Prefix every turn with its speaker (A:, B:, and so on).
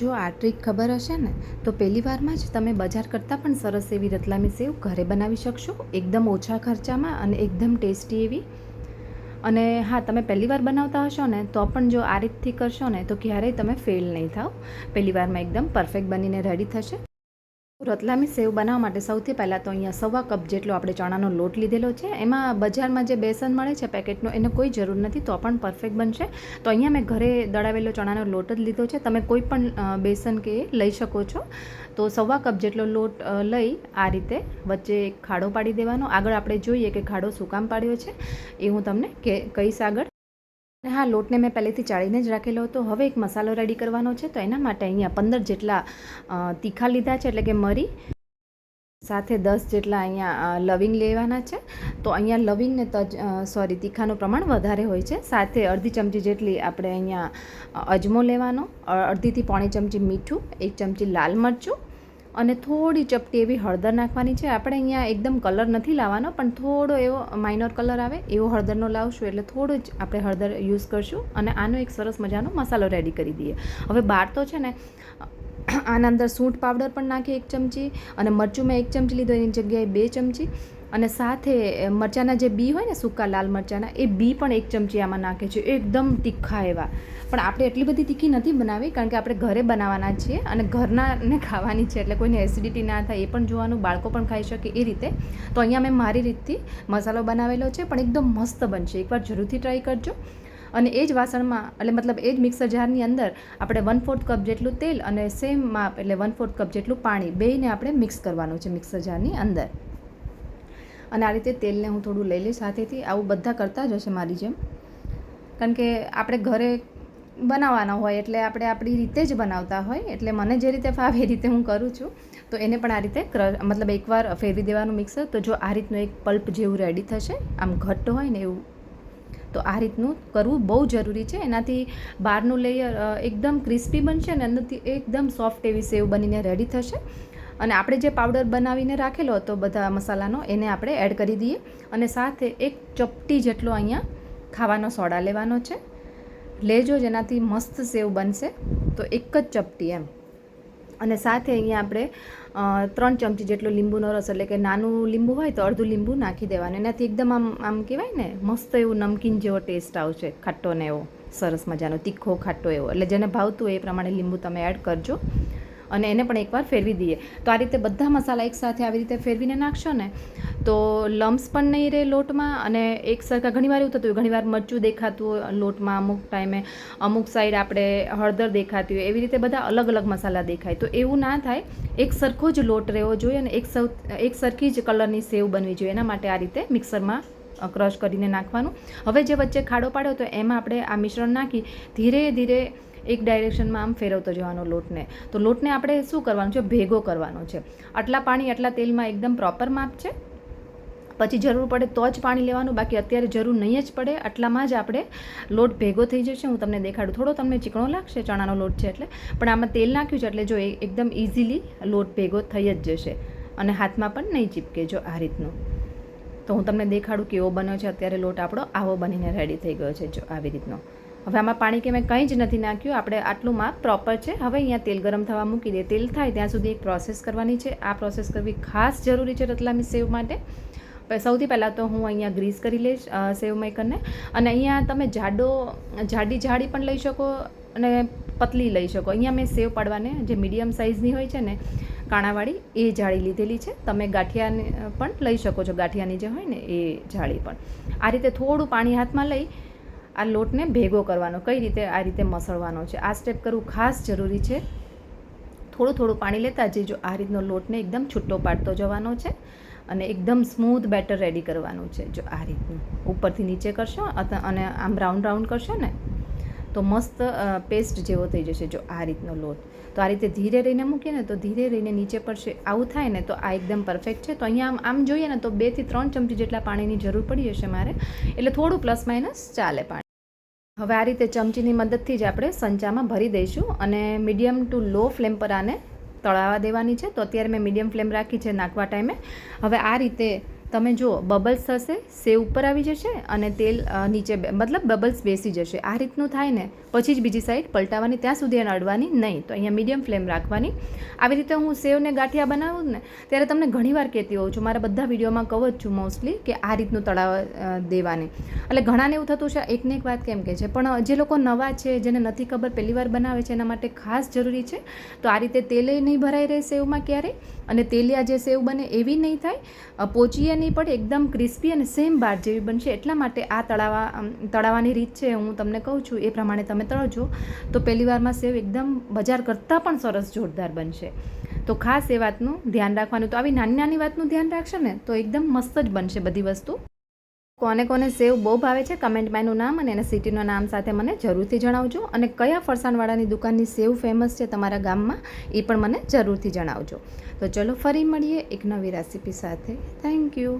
A: જો આ ટ્રીક ખબર હશે ને, તો પહેલી વારમાં જ તમે બજાર કરતાં પણ સરસ એવી રતલામી સેવ ઘરે બનાવી શકશો. એકદમ ઓછા ખર્ચામાં અને એકદમ ટેસ્ટી એવી. અને હા, તમે પહેલી વાર બનાવતા હશો ને, તો પણ જો આ રીતથી કરશો ને, તો ક્યારેય તમે ફેલ નહીં થાવ પહેલી વારમાં એકદમ પરફેક્ટ બનીને રેડી થશે. રતલામી સેવ બનાવવા માટે સૌથી પહેલાં તો અહીંયા સવા કપ જેટલો આપણે ચણાનો લોટ લીધેલો છે. એમાં બજારમાં જે બેસન મળે છે પેકેટનો, એને કોઈ જરૂર નથી, તો પણ પરફેક્ટ બનશે. તો અહીંયા મેં ઘરે દળાવેલો ચણાનો લોટ જ લીધો છે. તમે કોઈ પણ બેસન કે લઈ શકો છો. તો સવા કપ જેટલો લોટ લઈ આ રીતે વચ્ચે ખાડો પાડી દેવાનો. આગળ આપણે જોઈએ કે ખાડો શું કામ પાડ્યો છે. એ હું તમને કે, કહીશ આગળ. અને હા, લોટને મેં પહેલેથી ચાળીને જ રાખેલો હતો. હવે એક મસાલો રેડી કરવાનો છે, તો એના માટે અહીંયા પંદર જેટલા તીખા લીધા છે, એટલે કે મરી, સાથે દસ જેટલા અહીંયા લવિંગ લેવાના છે. તો અહીંયા લવિંગ ને તજ સોરી તીખાનું પ્રમાણ વધારે હોય છે. સાથે અડધી ચમચી જેટલી આપણે અહીંયા અજમો લેવાનો. અડધીથી પોણી ચમચી મીઠું, એક ચમચી લાલ મરચું અને થોડી ચપટી એવી હળદર નાખવાની છે. આપણે અહીંયા એકદમ કલર નથી લાવવાનો, પણ થોડો એવો માઇનર કલર આવે, એવો હળદરનો લાવશું એટલે થોડું જ આપણે હળદર યુઝ કરશું અને આનો એક સરસ મજાનો મસાલો રેડી કરી દઈએ. હવે બાર તો છે ને, આના અંદર સૂંઠ પાવડર પણ નાખીએ એક ચમચી અને મરચું મેં એક ચમચી લીધો, એની જગ્યાએ બે ચમચી. અને સાથે મરચાંના જે બી હોય ને સૂકા લાલ મરચાંના, એ બી પણ એક ચમચી આમાં નાખે છે. એકદમ તીખા એવા. પણ આપણે એટલી બધી તીખી નથી બનાવી, કારણ કે આપણે ઘરે બનાવવાના છીએ અને ઘરનાને ખાવાની છે, એટલે કોઈને એસિડિટી ના થાય, એ પણ જોવાનું, બાળકો પણ ખાઈ શકે એ રીતે. તો અહીંયા મેં મારી રીતથી મસાલો બનાવેલો છે, પણ એકદમ મસ્ત બનશે. એકવાર જરૂરથી ટ્રાય કરજો. અને એ જ વાસણમાં, એટલે મતલબ એ જ મિક્સર જારની અંદર આપણે વન ફોર્થ કપ જેટલું તેલ અને સેમ માપ, એટલે વન ફોર્થ કપ જેટલું પાણી, બેયને આપણે મિક્સ કરવાનું છે મિક્સર જારની અંદર. અને આ રીતે તેલને હું થોડું લઈ લઈશ સાથેથી આવું બધા કરતા જ હશે મારી જેમ. કારણ કે આપણે ઘરે બનાવવાના હોય એટલે આપણે આપણી રીતે જ બનાવતા હોય. એટલે મને જે રીતે ફાવે એ રીતે હું કરું છું. તો એને પણ આ રીતે મતલબ એકવાર ફેરવી દેવાનું મિક્સર તો જો આ રીતનું એક પલ્પ જેવું રેડી થશે, આમ ઘટ્ટ હોય ને એવું, તો આ રીતનું કરવું બહુ જરૂરી છે. એનાથી બહારનું લેયર એકદમ ક્રિસ્પી બનશે અને અંદરથી એકદમ સોફ્ટ એવી સેવ બનીને રેડી થશે. અને આપણે જે પાવડર બનાવીને રાખેલો હતો બધા મસાલાનો, એને આપણે એડ કરી દઈએ અને સાથે એક ચપટી જેટલો અહીંયા ખાવાનો સોડા લેવાનો છે. લેજો, જેનાથી મસ્ત સેવ બનશે. તો એક જ ચપટી એમ. અને સાથે અહીંયા આપણે ત્રણ ચમચી જેટલો લીંબુનો રસ, એટલે કે નાનું લીંબુ હોય તો અડધું લીંબુ નાખી દેવાનું. એનાથી એકદમ આમ આમ કહેવાય ને, મસ્ત એવું નમકીન જેવો ટેસ્ટ આવશે, ખાટો ને એવો. સરસ મજાનો, તીખો ખાટો એવો. એટલે જેને ભાવતું એ પ્રમાણે લીંબુ તમે એડ કરજો. અને એને પણ એકવાર ફેરવી દઈએ. તો આ રીતે બધા મસાલા એકસાથે આવી રીતે ફેરવીને નાખશો ને, તો લમ્સ પણ નહીં રહે લોટમાં અને એક સરખા ઘણીવાર એવું થતું હોય, ઘણીવાર મરચું દેખાતું હોય લોટમાં અમુક ટાઈમે, અમુક સાઈડ આપણે હળદર દેખાતી હોય, એવી રીતે બધા અલગ અલગ મસાલા દેખાય. તો એવું ના થાય, એક સરખો જ લોટ રહેવો જોઈએ અને એક સૌ, એક સરખી જ કલરની સેવ બનવી જોઈએ. એના માટે આ રીતે મિક્સરમાં ક્રશ કરીને નાખવાનું. હવે જે વચ્ચે ખાડો પાડ્યો તો એમાં આપણે આ મિશ્રણ નાખી, ધીરે ધીરે એક ડાયરેક્શનમાં આમ ફેરવતો જવાનો લોટને. તો લોટને આપણે શું કરવાનું છે? ભેગો કરવાનો છે. આટલા પાણી આટલા તેલમાં એકદમ પ્રોપર માપ છે. પછી જરૂર પડે તો જ પાણી લેવાનું. બાકી અત્યારે જરૂર નહીં જ પડે. આટલામાં જ આપણે લોટ ભેગો થઈ જશે. હું તમને દેખાડું. થોડો તમને ચીકણો લાગશે, ચણાનો લોટ છે એટલે. પણ આમાં તેલ નાખ્યું છે એટલે જો એકદમ ઇઝીલી લોટ ભેગો થઈ જ જશે. અને હાથમાં પણ નહીં ચીપકે જો આ રીતનું. તો હું તમને દેખાડું કેવો બન્યો છે. અત્યારે લોટ આપણો આવો બનીને રેડી થઈ ગયો છે જો આવી રીતનો. હવે આમાં પાણી કે મેં કંઈ જ નથી નાખ્યું. આપણે આટલું માપ પ્રોપર છે. હવે અહીંયા તેલ ગરમ થવા મૂકી દે. તેલ થાય ત્યાં સુધી એક પ્રોસેસ કરવાની છે. આ પ્રોસેસ કરવી ખાસ જરૂરી છે રતલામી સેવ માટે. સૌથી પહેલાં તો હું અહીંયા ગ્રીસ કરી લઈશ સેવ મેકરને. અને અહીંયા તમે જાડો, જાડી જાડી પણ લઈ શકો અને પતલી લઈ શકો. અહીંયા મેં સેવ પાડવાને, જે મીડિયમ સાઇઝની હોય છે ને, કાણાવાળી, એ જાળી લીધેલી છે. તમે ગાંઠિયાને પણ લઈ શકો છો. ગાંઠિયાની જે હોય ને, એ જાળી પણ. આ રીતે થોડું પાણી હાથમાં લઈ આ લોટને ભેગો કરવાનો, કઈ રીતે આ રીતે મસળવાનો છે? આ સ્ટેપ કરવું ખાસ જરૂરી છે. થોડું થોડું પાણી લેતા જઈજો આ રીતનો લોટને એકદમ છૂટો પાડતો જવાનો છે અને એકદમ સ્મૂથ બેટર રેડી કરવાનું છે. જો આ રીતનું ઉપરથી નીચે કરશો અને આમ રાઉન્ડ રાઉન્ડ કરશો ને, તો મસ્ત પેસ્ટ જેવો થઈ જશે જો આ રીતનો લોટ. તો આ રીતે ધીરે રહીને મૂકીએ ને, તો ધીરે રહીને નીચે પડશે. આવું થાય ને, તો આ એકદમ પરફેક્ટ છે. તો અહીંયા આમ આમ જોઈએ ને, તો બેથી ત્રણ ચમચી જેટલા પાણીની જરૂર પડી જશે મારે. એટલે થોડું પ્લસ માઇનસ ચાલે પાણી. હવે આ રીતે ચમચીની મદદથી જ આપણે સંચામાં ભરી દઈશું અને મીડિયમ ટુ લો ફ્લેમ પર આને તળાવા દેવાની છે. તો અત્યારે મેં મીડિયમ ફ્લેમ રાખી છે નાખવા ટાઈમે. હવે આ રીતે તમે જુઓ, બબલ્સ થશે સેવ ઉપર આવી જશે અને તેલ નીચે મતલબ બબલ્સ બેસી જશે. આ રીતનું થાય ને, પછી જ બીજી સાઈડ પલટાવવાની ત્યાં સુધી એને અડવાની નહીં. તો અહીંયા મીડિયમ ફ્લેમ રાખવાની. આવી રીતે હું સેવને ગાંઠિયા બનાવું ને, ત્યારે તમને ઘણીવાર કહેતી હોઉં છું, મારા બધા વિડીયોમાં કહું જ છું મોસ્ટલી કે આ રીતનું તળાવ દેવાની. એટલે ઘણાને એવું થતું છે એકને એક વાત કેમ કે છે, પણ જે લોકો નવા છે, જેને નથી ખબર પહેલી વાર બનાવે છે, એના માટે ખાસ જરૂરી છે, તો આ રીતે તેલે નહીં ભરાઈ રહે સેવમાં ક્યારેય. અને તેલિયા જે સેવ બને એવી નહીં થાય. પોચીએ પોચીએ નહીં પડે એકદમ ક્રિસ્પી અને સેમ બાર જેવી બનશે. એટલા માટે આ તળાવા તળાવાની રીત છે હું તમને કહું છું. એ પ્રમાણે તમે તળજો. તો પહેલી વારમાં સેવ એકદમ બજાર કરતાં પણ સરસ જોરદાર બનશે. તો ખાસ એ વાતનું ધ્યાન રાખવાનું. તો આવી નાની નાની વાતનું ધ્યાન રાખશો ને, તો એકદમ મસ્ત જ બનશે બધી વસ્તુ. કોને કોને સેવ બહુ ભાવે છે, કમેન્ટમાં એનું નામ અને એના સિટીનું નામ સાથે મને જરૂરથી જણાવજો. અને કયા ફરસાણવાળાની દુકાનની સેવ ફેમસ છે તમારા ગામમાં, એ પણ મને જરૂરથી જણાવજો. તો ચલો ફરી મળીએ એક નવી રેસીપી સાથે. Thank you